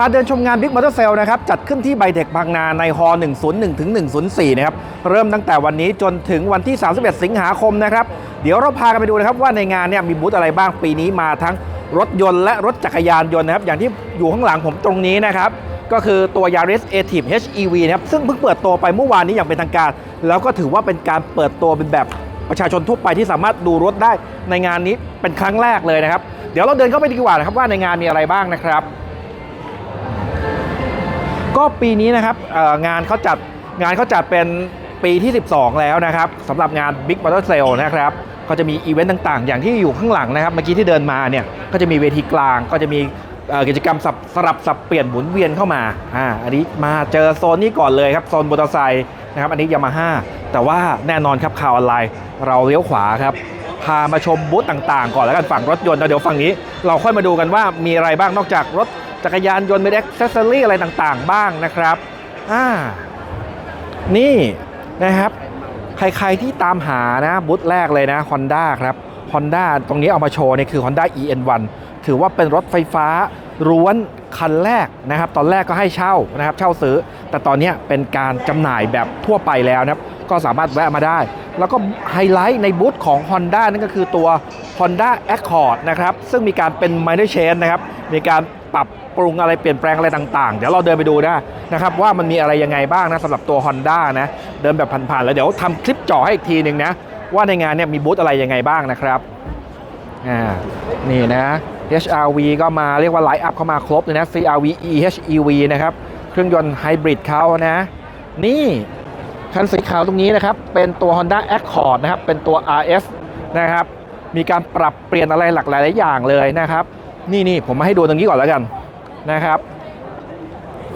พาเดินชมงาน Big Motor Sale นะครับ จัดขึ้นที่ไบเทคบางนาในฮอ101ถึง104 นะครับ เริ่มตั้งแต่วันนี้จนถึงวันที่ 31 สิงหาคมนะครับ เดี๋ยวเราพากันไปดูนะครับว่าในงานเนี่ยมีบูธอะไรบ้างปีนี้มาทั้งรถยนต์และรถจักรยานยนต์นะครับ อย่างที่อยู่ข้างหลังผมตรงนี้นะครับ ก็คือตัว Yaris a t i v HEV นะครับ ซึ่งเพิ่งเปิดตัวไปเมื่อวานนี้อย่างเป็นทางการ แล้วก็ถือว่าเป็นการเปิดตัวเป็นแบบประชาชนทั่วไปที่สามารถดูรถได้ในงานนี้เป็นครั้งแรกเลยนะครับ เดี๋ยวเราเดินเข้าไปดีกว่านะครับว่าในงานมีอะไรบ้างนะครับ ก็ปีนี้นะครับงานเขาจัดงานเขาจัดเป็นปีที่ 12 แล้วนะครับสำหรับงาน Big Motor Sale นะครับก็จะมีอีเวนต์ต่างๆ อย่างที่อยู่ข้างหลังนะครับ เมื่อกี้ที่เดินมาเนี่ยก็จะมีเวทีกลางก็จะมีกิจกรรมสับสลับสับเปลี่ยนหมุนเวียนเข้ามาอ่าอันนี้มาเจอโซนนี้ก่อนเลยครับ โซนมอเตอร์ไซค์นะครับ อันนี้ยามาฮ่าแต่ว่าแน่นอนครับข่าวออนไลน์ เราเลี้ยวขวาครับ พามาชมบูธต่างๆ ก่อนแล้วกันฝั่งรถยนต์แล้วเดี๋ยวฝั่งนี้ เราค่อยมาดูกันว่ามีอะไรบ้างนอกจากรถ จักรยานยนต์มีอ็กเซสซอรี่อะไรต่างๆ บ้างนะครับอ่านี่นะครับ ใครๆที่ตามหานะบูธแรกเลยนะ Honda ครับ Honda ตรงนี้เอามาโชว์เนี่ยคือ Honda EN1 ถือว่าเป็นรถไฟฟ้าร้วนคันแรกนะครับ ตอนแรกก็ให้เช่านะครับ เช่าซื้อ แต่ตอนนี้เป็นการจำหน่ายแบบทั่วไปแล้วนะครับ ก็สามารถแวะมาได้ แล้วก็ไฮไลท์ในบูธของ Honda นั่นก็คือตัว Honda Accord นะครับ ซึ่งมีการเป็น minor change นะครับ มีการปรับ ปรุงอะไรเปลี่ยนแปลงอะไรต่างๆ เดี๋ยวเราเดินไปดูได้นะครับว่ามันมีอะไรยังไงบ้างนะสำหรับตัว Honda นะเดินแบบผ่านๆแล้วเดี๋ยวทำคลิปเจ่อให้อีกทีหนึ่งนะว่าในงานเนี่ยมีบูธอะไรยังไงบ้างนะครับอ่านี่นะ HRV ก็มาเรียกว่าไลฟ์อัพเข้ามาครบเลยนะ CRV EHEV นะครับเครื่องยนต์ไฮบริดเขานะ นี่คันสีขาวตรงนี้นะครับ เป็นตัว Honda Accord นะครับ เป็นตัว RS นะครับ มีการปรับเปลี่ยนอะไรหลากหลายอย่างเลยนะครับ นี่นี่ผมมาให้ดูตรงนี้ก่อนแล้วกัน นะครับ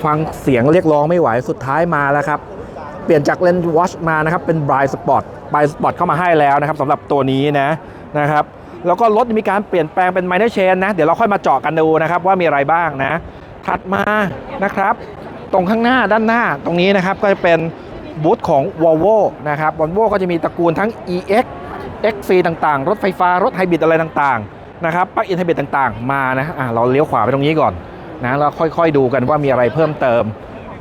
ฟังเสียงเรียกร้องไม่ไหวสุดท้ายมาแล้วครับ เปลี่ยนจากเลนส์วอชมานะครับ เป็น Bright Spot Bright Spot เข้ามาให้แล้วนะครับสำหรับตัวนี้นะนะครับแล้วก็รถมีการเปลี่ยนแปลงเป็น minor change นะ เดี๋ยวเราค่อยมาเจาะกันดูนะครับว่ามีอะไรบ้างนะ ถัดมานะครับ ตรงข้างหน้าด้านหน้าตรงนี้นะครับก็จะเป็นบูธของ Volvo นะครับ Volvo ก็จะมีตระกูลทั้ง EX XC ต่างๆ รถไฟฟ้ารถไฮบริดอะไรต่างๆนะครับปลั๊กอินไฮบริดต่างๆ มานะอะเราเลี้ยวขวาไปตรงนี้ก่อน นะแล้วค่อยๆดูกันว่ามีอะไรเพิ่มเติม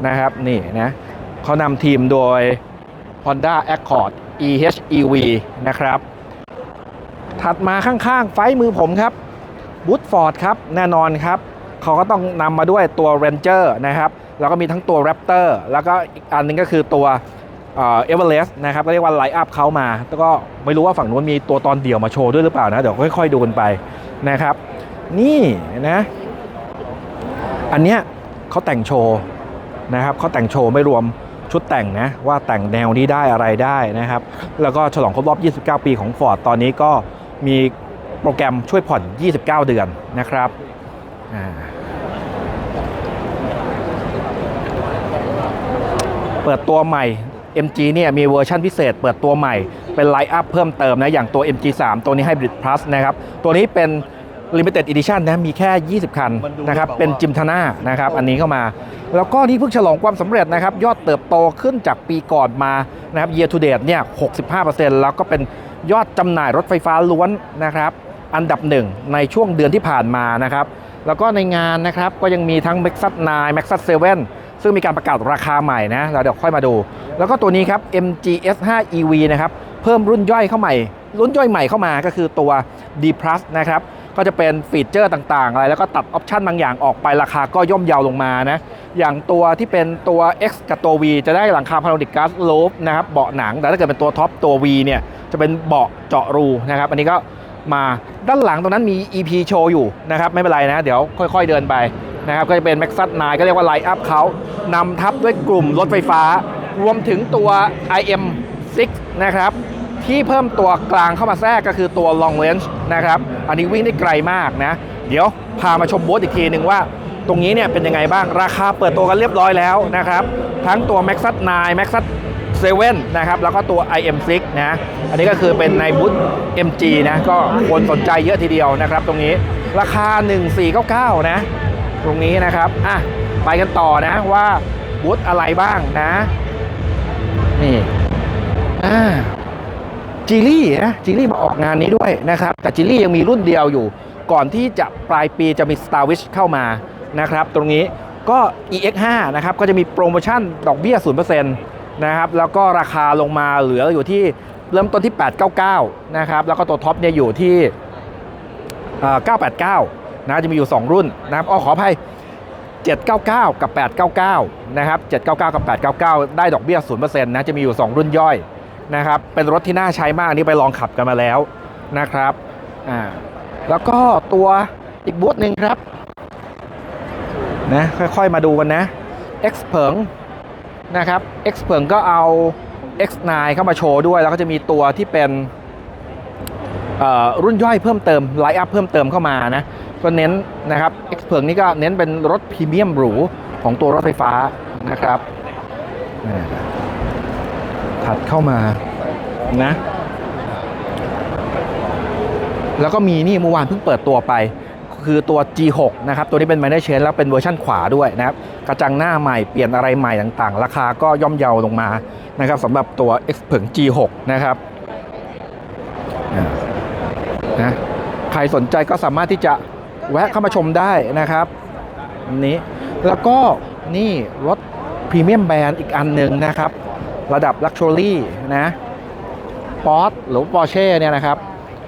นะครับนี่นะเขานำทีมโดย Honda Accord EHEV นะครับ ถัดมาข้างๆ ไฟมือผมครับบูธฟอร์ดครับ แน่นอนครับ เขาก็ต้องนำมาด้วยตัว Ranger นะครับ แล้วก็มีทั้งตัว Raptor แล้วก็อีกอันหนึงก็คือตัวเอเวอเรสต์นะครับก็เรียกว่าไลน์อัพเขามา แล้วก็ไม่รู้ว่าฝั่งนู้นมีตัวตอนเดี่ยวมาโชว์ด้วยหรือเปล่านะ เดี๋ยวค่อยๆดูกันไปนะครับ นี่นะ อันเนี้ยเขาแต่งโชว์นะครับเขาแต่งโชว์ไม่รวมชุดแต่งนะว่าแต่งแนวนี้ได้อะไรได้นะครับ แล้วก็ฉลองครบรอบ 29 ปีของ Ford ตอนนี้ก็มีโปรแกรมช่วยผ่อน 29 เดือนนะครับเปิดตัวใหม่ MG เนี่ยมีเวอร์ชันพิเศษ เปิดตัวใหม่เป็นไลน์อัพเพิ่มเติมนะ อย่างตัว MG3 ตัวนี้ Hybrid Plus นะครับ ตัวนี้เป็น Limited Edition นะมีแค่ 20 คันนะครับเป็นจิมทนานะครับอันนี้เข้ามา แล้วก็นี่เพิ่งฉลองความสำเร็จนะครับยอดเติบโตขึ้นจากปีก่อนมานะครับ year to date เนี่ย 65%แล้วก็เป็นยอดจำหน่ายรถไฟฟ้าล้วนนะครับอันดับหนึ่งในช่วงเดือนที่ผ่านมานะครับแล้วก็ในงานนะครับก็ยังมีทั้ง Maxus 9 Maxus 7ซึ่งมีการประกาศราคาใหม่นะเราเดี๋ยวค่อยมาดู แล้วก็ตัวนี้ครับ MGS5 EV นะครับเพิ่มรุ่นย่อยเข้าใหม่รุ่นย่อยใหม่เข้ามาก็คือตัว D Plus นะครับ ก็จะเป็นฟีเจอร์ต่างๆ อะไร แล้วก็ตัดออปชันบางอย่างออกไปราคาก็ย่อมเยาวลงมานะ อย่างตัวที่เป็นตัว X กับตัว V จะได้หลังคาพาโนดิกัสโลฟนะครับเบาะหนัง แต่ถ้าเกิดเป็นตัวท็อปตัว V เนี่ยจะเป็นเบาะเจาะรูนะครับ อันนี้ก็มาด้านหลังตรงนั้นมี EP โชว์อยู่นะครับ ไม่เป็นไรนะ เดี๋ยวค่อยๆเดินไปนะครับ ก็จะเป็น Maxus 9ก็เรียกว่าไลน์อัพเขานำทับด้วยกลุ่มรถไฟฟ้า รวมถึงตัว IM6 นะครับ ที่เพิ่มตัวกลางเข้ามาแทรกก็คือตัว long range นะครับ อันนี้วิ่งได้ไกลมากนะ เดี๋ยวพามาชมบูธอีกทีหนึ่งว่า ตรงนี้เนี่ยเป็นยังไงบ้าง ราคาเปิดตัวกันเรียบร้อยแล้วนะครับ ทั้งตัว Maxus 9 Maxus 7นะครับ แล้วก็ตัว IM6 นะ อันนี้ก็คือเป็นในบูธ MG นะ ก็คนสนใจเยอะทีเดียวนะครับ ตรงนี้ ราคา 1499 นะ ตรงนี้นะครับ อะ ไปกันต่อนะว่าบูธอะไรบ้างนะ นี่ อ่า จีลี่นะจีลี่มาออกงานนี้ด้วยนะครับแต่จีลี่ยังมีรุ่นเดียวอยู่ ก่อนที่จะปลายปีจะมี Star Wish เข้ามานะครับ ตรงนี้ก็ EX5 นะครับก็จะมีโปรโมชั่นดอกเบี้ย 0%นะครับแล้วก็ราคาลงมาเหลืออยู่ที่เริ่มต้นที่ 899 นะครับแล้วก็ตัวท็อปเนี่ยอยู่ที่เอ่อ989 นะจะมีอยู่ 2 รุ่นนะครับอ๋อขออภัย799 กับ 899 นะครับ 799 กับ 899 ได้ดอกเบี้ย 0%นะ จะมีอยู่ 2 รุ่นย่อย นะครับ เป็นรถที่น่าใช้มากอันนี่ไปลองขับกันมาแล้วนะครับอ่าแล้วก็ตัวอีกบูธหนึ่งครับนะค่อยๆมาดูกันนะ X เผิงนะครับ X เผิงก็เอา X9 เข้ามาโชว์ด้วย แล้วก็จะมีตัวที่เป็นเอ่อรุ่นย่อยเพิ่มเติมไลน์อัพเพิ่มเติมเข้ามานะก็เน้นนะครับ X เผิงนี่ก็เน้นเป็นรถพรีเมียมหรูของตัวรถไฟฟ้านะครับ ถัดเข้ามานะ แล้วก็มีนี่เมื่อวานเพิ่งเปิดตัวไป คือตัว G6 นะครับ ตัวนี้เป็น Minor Change แล้วเป็นเวอร์ชั่นขวาด้วยนะครับ กระจังหน้าใหม่เปลี่ยนอะไรใหม่ต่างๆ ราคาก็ย่อมเยาลงมานะครับสำหรับตัว X เผิง G6 นะครับนะใครสนใจก็สามารถที่จะแวะเข้ามาชมได้นะครับอันนี้แล้วก็นี่รถพรีเมียมแบรนด์อีกอันหนึ่งนะครับ ระดับ Luxury นะปอร์ตหรือปอร์เช่เนี่ยนะครับ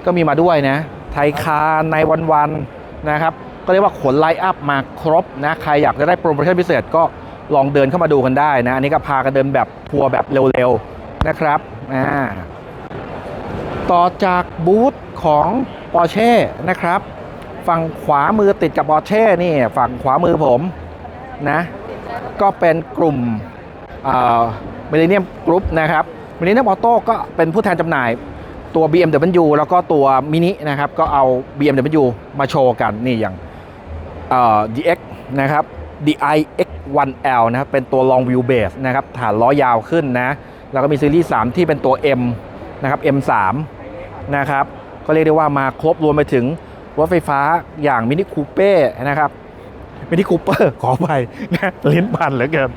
ก็มีมาด้วยนะ ไทยคารในวันวันๆนะครับ ก็เรียกว่าขนไลน์อัพมาครบนะ ใครอยากจะได้โปรโมชั่นพิเศษก็ลองเดินเข้ามาดูกันได้นะ อันนี้ก็พากันเดินแบบทัวร์แบบเร็วๆนะครับอ่าต่อจากบูธของ Porsche นะครับ ฝั่งขวามือติดกับ Porsche นี่ ฝั่งขวามือผมนะ ก็เป็นกลุ่มอ่า มิเลเนียมกรุ๊ปนะครับมิเลเนียมออโต้ก็เป็นผู้แทนจำหน่ายตัว BMW แล้วก็ตัวมินินะครับก็เอา BMW มาโชว์กันนี่อย่างเอ่อ DX นะครับ DI X1L นะครับเป็นตัว long wheel base นะครับฐานล้อยาวขึ้นนะแล้วก็มีซีรีส์ 3 ที่เป็นตัว M นะครับ M3 นะครับก็เรียกได้ว่ามาครบรวมไปถึงรถไฟฟ้าอย่างมินิคูเป้นะครับ มินิคูเปอร์ขอไปนะลิ้นพันเหลือเกิน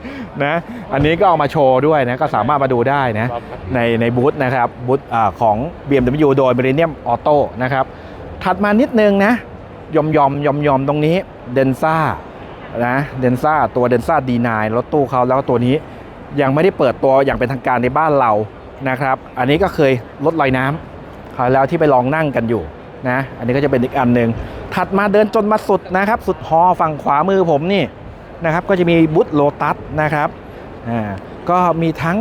นะอันนี้ก็เอามาโชว์ด้วยนะก็สามารถมาดูได้นะในในบูธนะครับบูธอาของ BMW โดย Millennium Auto นะครับถัดมานิดนึงนะยอมยอมยอมยอมตรงนี้เดนซ่านะเดนซ่าตัวเดนซ่า D9 รถตู้เขาแล้วก็ตัวนี้ยังไม่ได้เปิดตัวอย่างเป็นทางการในบ้านเรานะครับ อันนี้ก็เคยรถลอยน้ำคราวแล้วที่ไปลองนั่งกันอยู่นะ อันนี้ก็จะเป็นอีกอันหนึ่ง ถัดมาเดินจนมาสุดนะครับ สุดฮอฝั่งขวามือผมนี่นะครับ ก็จะมีบูธโลตัสนะครับอ่าก็มีทั้ง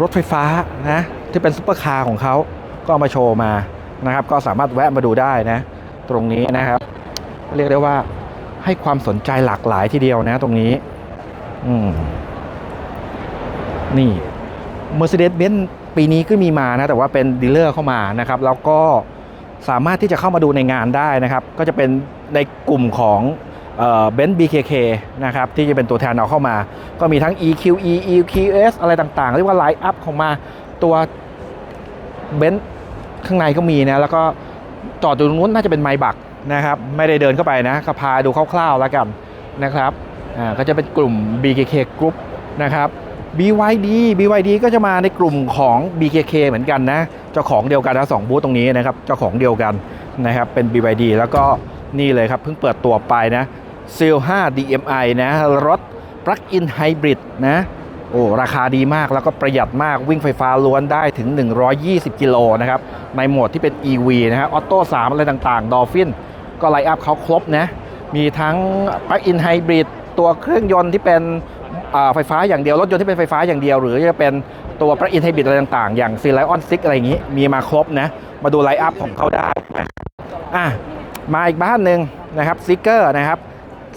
รถไฟฟ้านะที่เป็นซุปเปอร์คาร์ของเขาก็มาโชว์มานะครับ ก็สามารถแวะมาดูได้นะ ตรงนี้นะครับ เรียกได้ว่าให้ความสนใจหลากหลายทีเดียวนะตรงนี้ อืมนี่ Mercedes-Benz ปีนี้ก็มีมานะ แต่ว่าเป็นดีลเลอร์เข้ามานะครับ แล้วก็ สามารถที่จะเข้ามาดูในงานได้นะครับ ก็จะเป็นในกลุ่มของเบนซ์ BKK นะครับที่จะเป็นตัวแทนเอาเข้ามา ก็มีทั้ง EQE EQS อะไรต่างๆ เรียกว่าไลน์อัพของมาตัวเบนซ์ข้างในก็มีนะ แล้วก็จอดอตรงนู้นน่าจะเป็นไมบักนะครับ ไม่ได้เดินเข้าไปนะก็พาดูคร่าวๆแล้วกันนะครับอ่าก็จะเป็นกลุ่ม BKK Group นะครับ BYD BYD ก็จะมาในกลุ่มของ BKK เหมือนกันนะ เจ้าของเดียวกันนะสองบูธตรงนี้นะครับเจ้าของเดียวกันนะครับเป็น BYD แล้วก็นี่เลยครับเพิ่งเปิดตัวไปนะ s e l 5 DMI นะรถ Plug-in Hybrid นะโอ้ราคาดีมากแล้วก็ประหยัดมากวิ่งไฟฟ้าล้วนได้ถึง 120 กิโลนะครับในโหมดที่เป็น EV นะครับออโต้3อะไรต่างๆ Dolphin ก็ไลอัพเขาครบนะมีทั้ง Plug-in Hybrid ตัวเครื่องยนต์ที่เป็นไฟฟ้าอย่างเดียว รถยนต์ที่เป็นไฟฟ้าอย่างเดียว หรือจะเป็น ตัว Plug-in Hybrid อะไรต่างๆ อย่าง c l i o n 6อะไรอย่างนี้ มีมาครบนะ มาดูไลน์อัพของเขาได้นะอะมาอีกบ้านหนึ่งนะครับซิกเกอร์นะครับ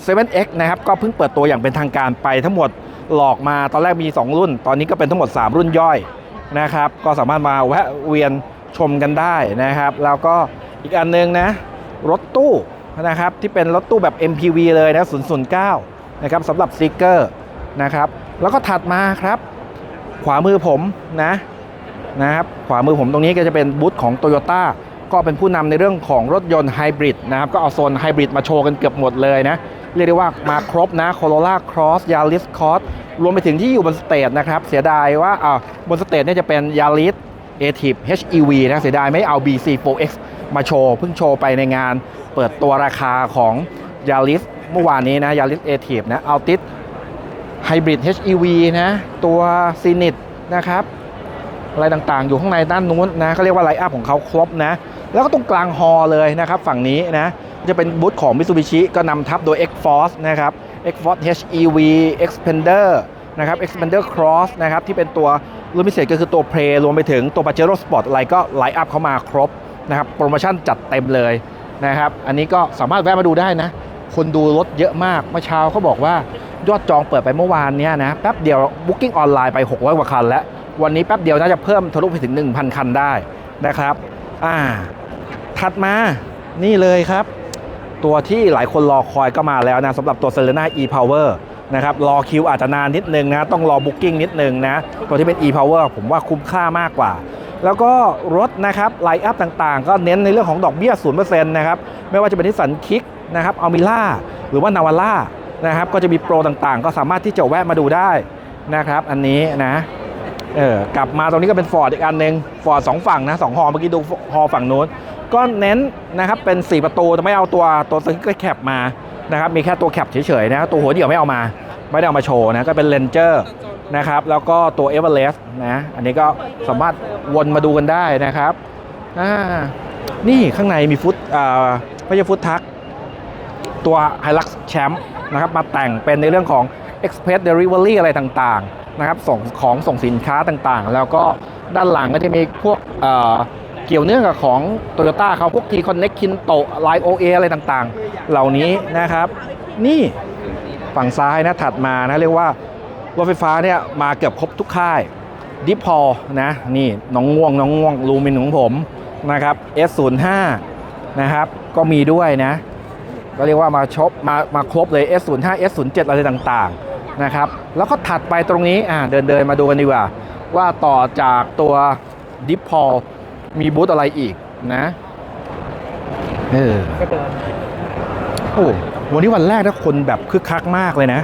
7X นะครับ ก็เพิ่งเปิดตัวอย่างเป็นทางการไปทั้งหมดหลอกมาตอนแรกมี 2 รุ่น ตอนนี้ก็เป็นทั้งหมด 3 รุ่นย่อยนะครับ ก็สามารถมาแวะเวียนชมกันได้นะครับ แล้วก็อีกอันหนึงนะ รถตู้นะครับ ที่เป็นรถตู้แบบ MPV เลยนะ009 นะครับสำหรับซิกเกอร์นะครับ แล้วก็ถัดมาครับ ขวามือผมนะนะครับขวามือผมตรงนี้ก็จะเป็นบูธของ Toyota ก็เป็นผู้นำในเรื่องของรถยนต์ไฮบริดนะครับ ก็เอาโซนไฮบริดมาโชว์กันเกือบหมดเลยนะ เรียกได้ว่ามาครบนะ Corolla Cross Yaris Cross รวมไปถึงที่อยู่บนสเตจนะครับ เสียดายว่าอ่าบนสเตจเนี่ยจะเป็น Yaris a t i v HEV นะเสียดายไม่เอา BC4X มาโชว์ เพิ่งโชว์ไปในงานเปิดตัวราคาของ Yaris เมื่อวานนี้นะยาริสเอทีฟนะอัลติส ไฮบริด HEV นะ ตัวซีนิตนะครับ อะไรต่างๆ อยู่ข้างในด้านนู้นนะเขาเรียกว่าไลน์อัพของเขาครบนะ แล้วก็ตรงกลางฮอเลยนะครับ ฝั่งนี้นะ จะเป็นบูธของ Mitsubishi ก็นำทับโดย X-Force นะครับ X-Force HEV Xpander นะครับ Xpander Cross นะครับ ที่เป็นตัวรุ่นพิเศษก็คือตัว Play รวมไปถึงตัว Pajero Sport อะไรก็ไลน์อัพเข้ามาครบนะครับ โปรโมชั่นจัดเต็มเลยนะครับ อันนี้ก็สามารถแวะมาดูได้นะ คนดูรถเยอะมากเมื่อเช้าเขาบอกว่ายอดจองเปิดไปเมื่อวานเนี้ยนะแป๊บเดียว Booking ออนไลน์ไป 600กว่าคันแล้ว วันนี้แป๊บเดียวน่าจะเพิ่มทะลุไปถึง 1,000 คันได้นะครับอ่าถัดมานี่เลยครับ ตัวที่หลายคนรอคอยก็มาแล้วนะสำหรับตัว Serena e-Power นะครับรอคิวอาจจะนานนิดนึงนะ ต้องรอ Booking นิดนึงนะ ตัวที่เป็น e-Power ผมว่าคุ้มค่ามากกว่า แล้วก็รถนะครับไลน์อัพต่างๆ ก็เน้นในเรื่องของดอกเบี้ย 0%นะครับ ไม่ว่าจะเป็นนิสสันคิก นะครับอัลมิล่าหรือว่านาวาร่านะครับก็จะมีโปรต่างๆ ก็สามารถที่จะแวะมาดูได้นะครับ อันนี้นะเออกลับมาตรงนี้ก็เป็นฟอร์ดอีกอันหนึ่งฟอร์ดสองฝั่งนะสองฮอเมื่อกี้ดูฮอฝั่งนู้นก็เน้นนะครับเป็น 4 ประตูแต่ไม่เอาตัวตัวสกิกแคปมานะครับมีแค่ตัวแคปเฉยๆนะตัวหัวเดี่ยวไม่เอามา ไม่ได้เอามาโชว์นะก็เป็นเลนเจอร์นะครับแล้วก็ตัวเอเวอเรสต์นะอันนี้ก็สามารถวนมาดูกันได้นะครับอ่านี่ข้างในมีฟุตอ่าไม่ใช่ฟุตทัก ตัว Hilux Champ นะครับมาแต่งเป็นในเรื่องของ Express Delivery อะไรต่างๆนะครับส่งของส่งสินค้าต่างๆ แล้วก็ด้านหลังก็จะมีพวกเเกี่ยวเนื่องกับของ Toyota เขาพวก T-Connect Kinto Line OA อะไรต่างๆ เหล่านี้นะครับ นี่ฝั่งซ้ายนะถัดมานะเรียกว่ารถไฟฟ้าเนี่ยมาเกือบครบทุกค่ายดิพอนะนี่น้องง่วงน้องง่วงลูมินของผมนะครับ S05 นะครับก็มีด้วยนะ ก็เรียกว่ามาชบมามาครบเลย S05 S07 อะไรต่างๆนะครับแล้วก็ถัดไปตรงนี้อ่าเดินเดินมาดูกันดีกว่า ว่าต่อจากตัวดิฟพอลมีบูธอะไรอีกนะเออโอ้วันนี้วันแรกนะคนแบบคึกคักมากเลยนะ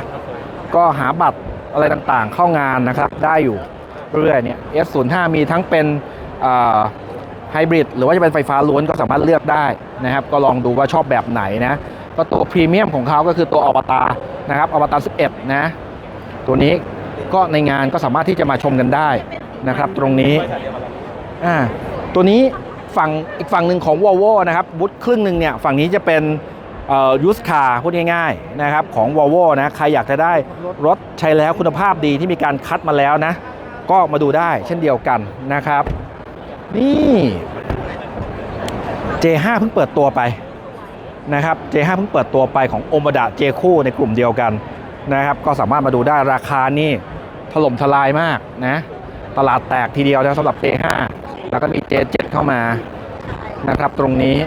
ก็หาบัตรอะไรต่างๆเข้างานนะครับ ได้อยู่เรื่อยเนี่ย S05 มีทั้งเป็นไฮบริดหรือว่าจะเป็นไฟฟ้าล้วนก็สามารถเลือกได้นะครับ ก็ลองดูว่าชอบแบบไหนนะ ก็ตัวพรีเมียมของเขาก็คือตัวอวตารนะครับอวตาร11 นะ ตัวนี้ก็ในงานก็สามารถที่จะมาชมกันได้นะครับ ตรงนี้อ่าตัวนี้ฝั่งอีกฝั่งหนึ่งของ Volvo นะครับบุธครึ่งหนึ่งเนี่ยฝั่งนี้จะเป็นยูสคาพูดง่ายๆนะครับของ Volvo นะใครอยากจะได้รถใช้แล้วคุณภาพดีที่มีการคัดมาแล้วนะ ก็มาดูได้เช่นเดียวกันนะครับ นี่ J5 เพิ่งเปิดตัวไป นะครับ J5 เพิ่งเปิดตัวไปของโอมดะเจคู่ในกลุ่มเดียวกันนะครับ ก็สามารถมาดูได้ราคานี่ถล่มทลายมากนะ ตลาดแตกทีเดียวนะสำหรับ J5 แล้วก็มี J7 เข้ามานะครับตรงนี้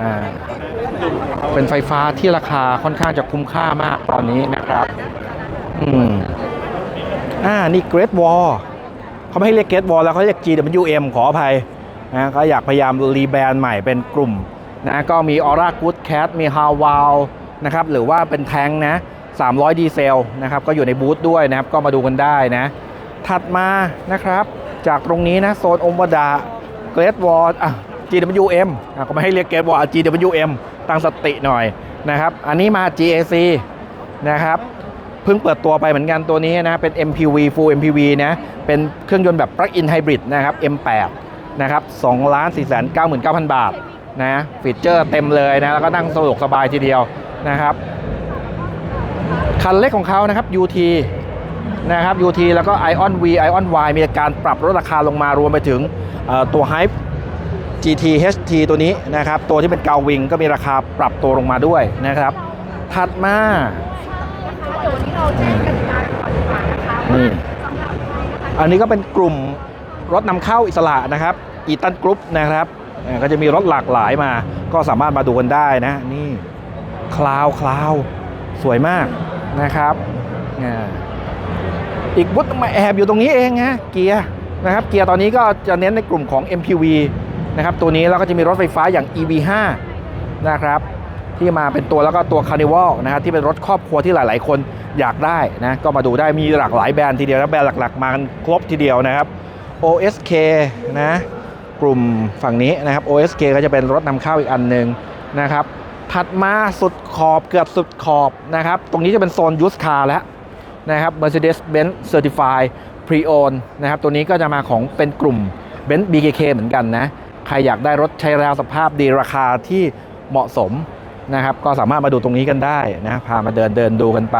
อ่าเป็นไฟฟ้าที่ราคาค่อนข้างจะคุ้มค่ามากตอนนี้นะครับอืมอ่านี่ Great Wall เขาไม่ให้เรียก Great Wall แล้วเขาเรียก GWM ขออภัยนะก็อยากพยายามรีแบรนด์ใหม่เป็นกลุ่ม นะก็มี Aura Good Cat มี h a w a l นะครับหรือว่าเป็นแทงนะ 300 ดีเซลนะครับก็อยู่ในบูธด้วยนะครับ ก็มาดูกันได้นะ ถัดมานะครับ จากตรงนี้นะ โซนอมวดา Great Wall อะ GWM อะก็ไม่ให้เรียก Great Wall GWM ตั้งสติหน่อยนะครับ อันนี้มา GAC นะครับเพิ่งเปิดตัวไปเหมือนกันตัวนี้นะ เป็น MPV Full MPV นะ เป็นเครื่องยนต์แบบ Plug-in Hybrid นะครับ M8 นะครับ2ล้าน4 9 9 0 0 0 บาท นะฟีเจอร์เต็มเลยนะแล้วก็นั่งสะดวกสบายทีเดียวนะครับ คันเล็กของเขานะครับ UT นะครับ UT แล้วก็ Ion V Ion Y มีการปรับลดราคาลงมารวมไปถึงตัว Hype GT HT ตัวนี้นะครับ ตัวที่เป็นกาววิงก็มีราคาปรับตัวลงมาด้วยนะครับ ถัดมานี่อันนี้ก็เป็นกลุ่มรถนำเข้าอิสระนะครับอีตันกรุ๊ปนะครับ ก็จะมีรถหลากหลายมา ก็สามารถมาดูกันได้นะ นี่คลาวคลาวสวยมากนะครับอีกบุตมาแอบอยู่ตรงนี้เองนะเกียร์นะครับเกียร์ตอนนี้ก็จะเน้นในกลุ่มของ MPV นะครับตัวนี้แล้วก็จะมีรถไฟฟ้าอย่าง EV5 นะครับที่มาเป็นตัวแล้วก็ตัว Carnival นะครับที่เป็นรถครอบครัวที่หลาย ๆ คนอยากได้นะก็มาดูได้มีหลากหลายแบรนด์ทีเดียวแล้วแบรนด์หลัก ๆ มากันครบทีเดียวนะครับ OSK นะ กลุ่มฝั่งนี้นะครับ OSK ก็จะเป็นรถนำเข้าอีกอันหนึ่งนะครับ ถัดมาสุดขอบเกือบสุดขอบนะครับ ตรงนี้จะเป็นโซนยูสคาร์แล้วนะครับ Mercedes-Benz Certified Pre-Owned นะครับ ตัวนี้ก็จะมาของเป็นกลุ่ม Benz BKK เหมือนกันนะ ใครอยากได้รถใช้แล้วสภาพดีราคาที่เหมาะสมนะครับ ก็สามารถมาดูตรงนี้กันได้นะ พามาเดินเดินดูกันไป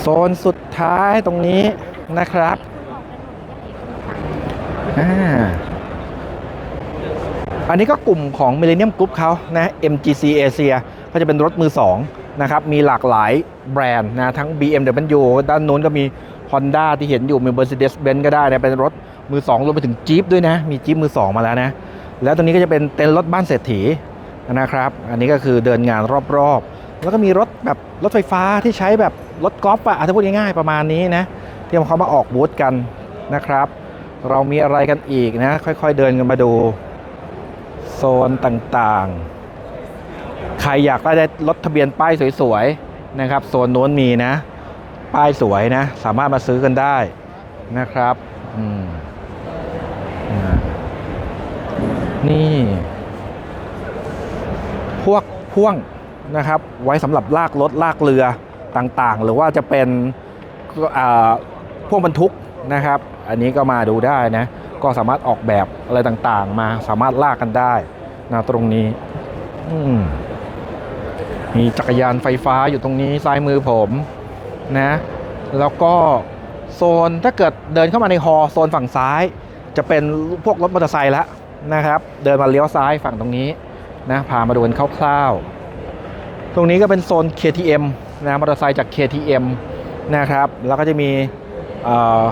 โซนสุดท้ายตรงนี้นะครับ อ่าอันนี้ก็กลุ่มของ Millennium Group เขานะ MGC Asia ก็จะเป็นรถมือ2นะครับ มีหลากหลายแบรนด์นะ ทั้ง BMW ด้านนู้นก็มี Honda ที่เห็นอยู่มี Mercedes-Benz ก็ได้นะ เป็นรถมือ2รวมไปถึง Jeep ด้วยนะ มี Jeep มือ 2 มาแล้วนะ แล้วตรงนี้ก็จะเป็นเต็นท์รถบ้านเศรษฐีนะครับ อันนี้ก็คือเดินงานรอบๆ แล้วก็มีรถแบบรถไฟฟ้าที่ใช้แบบรถกอล์ฟอะถ้าพูดง่ายๆประมาณนี้นะที่เขามาออกบูธกันนะครับ เรามีอะไรกันอีกนะ ค่อยๆเดินกันมาดู โซนต่างๆ ใครอยากได้รถทะเบียนป้ายสวยๆนะครับ โซนโน้นมีนะ ป้ายสวยนะ สามารถมาซื้อกันได้นะครับนี่ พวกพ่วงนะครับ ไว้สำหรับลากรถลากเรือต่างๆ หรือว่าจะเป็นพ่วงบรรทุก นะครับ อันนี้ก็มาดูได้นะ ก็สามารถออกแบบอะไรต่างๆ มาสามารถลากกันได้นะตรงนี้มีจักรยานไฟฟ้าอยู่ตรงนี้ซ้ายมือผมนะ แล้วก็โซนถ้าเกิดเดินเข้ามาในฮอโซนฝั่งซ้าย จะเป็นพวกรถมอเตอร์ไซค์แล้วนะครับ เดินมาเลี้ยวซ้ายฝั่งตรงนี้นะพามาดูกันคร่าวๆ ตรงนี้ก็เป็นโซน KTM นะมอเตอร์ไซค์จาก KTM นะครับ แล้วก็จะมีอ่อ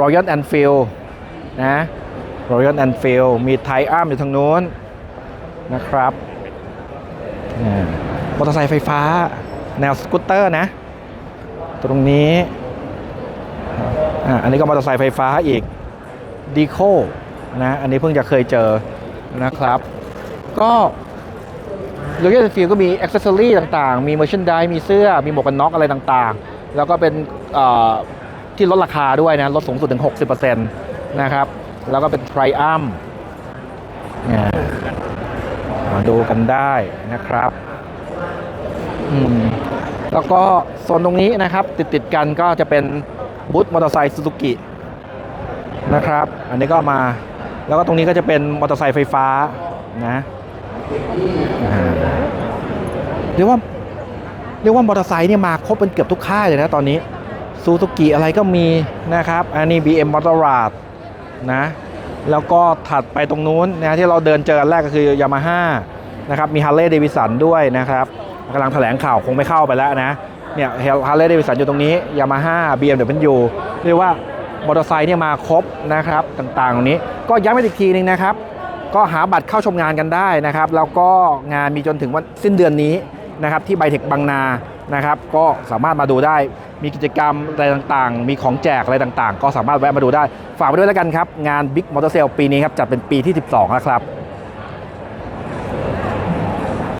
Royal Enfield นะ Royal Enfield มีไทอัมอยู่ทางนู้นนะครับมอเตอร์ไซค์ไฟฟ้า แนวสกูตเตอร์นะ ตรงนี้อันนี้ก็มอเตอร์ไซค์ไฟฟ้าอีกดีโคนะอันนี้เพิ่งจะเคยเจอนะครับ ก็ Royal Enfield ก็มีอ c เซ s ซอรี่ต่างๆ มีเมอร์ชันด e มีเสื้อ มีหมวกกันน็อกอะไรต่างๆ แล้วก็เป็นอ่อ ที่ลดราคาด้วยนะลดสูงสุดถึง 60%นะครับ แล้วก็เป็น Triumph เนี่ยมาดูกันได้นะครับอืมแล้วก็โซนตรงนี้นะครับ ติดติดกันก็จะเป็นบูธมอเตอร์ไซค์ซูซูกินะครับ อันนี้ก็มา แล้วก็ตรงนี้ก็จะเป็นมอเตอร์ไซค์ไฟฟ้านะเรียกว่าเรียกว่ามอเตอร์ไซค์เนี่ยมาครบเป็นเกือบทุกค่ายเลยนะตอนนี้ ซูซูกิอะไรก็มีนะครับ อันนี้ BM m o t o r a d นะ แล้วก็ถัดไปตรงนู้นนะที่เราเดินเจอกันแรกก็คือยามาฮ่านะครับ มีฮาร์เลย์เดวิสันด้วยนะครับกำลังแถลงข่าวคงไม่เข้าไปแล้วนะ เนี่ยฮาร์เลย์เดวิสันอยู่ตรงนี้ยามาฮ่า BMW เรียกว่ามอเตอร์ไซค์เนี่ยมาครบนะครับต่างๆตรงนี้ ก็ย้ำอีกทีหนึงนะครับ ก็หาบัตรเข้าชมงานกันได้นะครับ แล้วก็งานมีจนถึงวันสิ้นเดือนนี้นะครับที่ไบเทคบางนานะครับ ก็สามารถมาดูได้ มีกิจกรรมอะไรต่างๆ มีของแจกอะไรต่างๆ ก็สามารถแวะมาดูได้ ฝากไปด้วยแล้วกันครับ งาน Big Motor Sale ปีนี้ครับจัดเป็นปีที่ 12แล้วครับ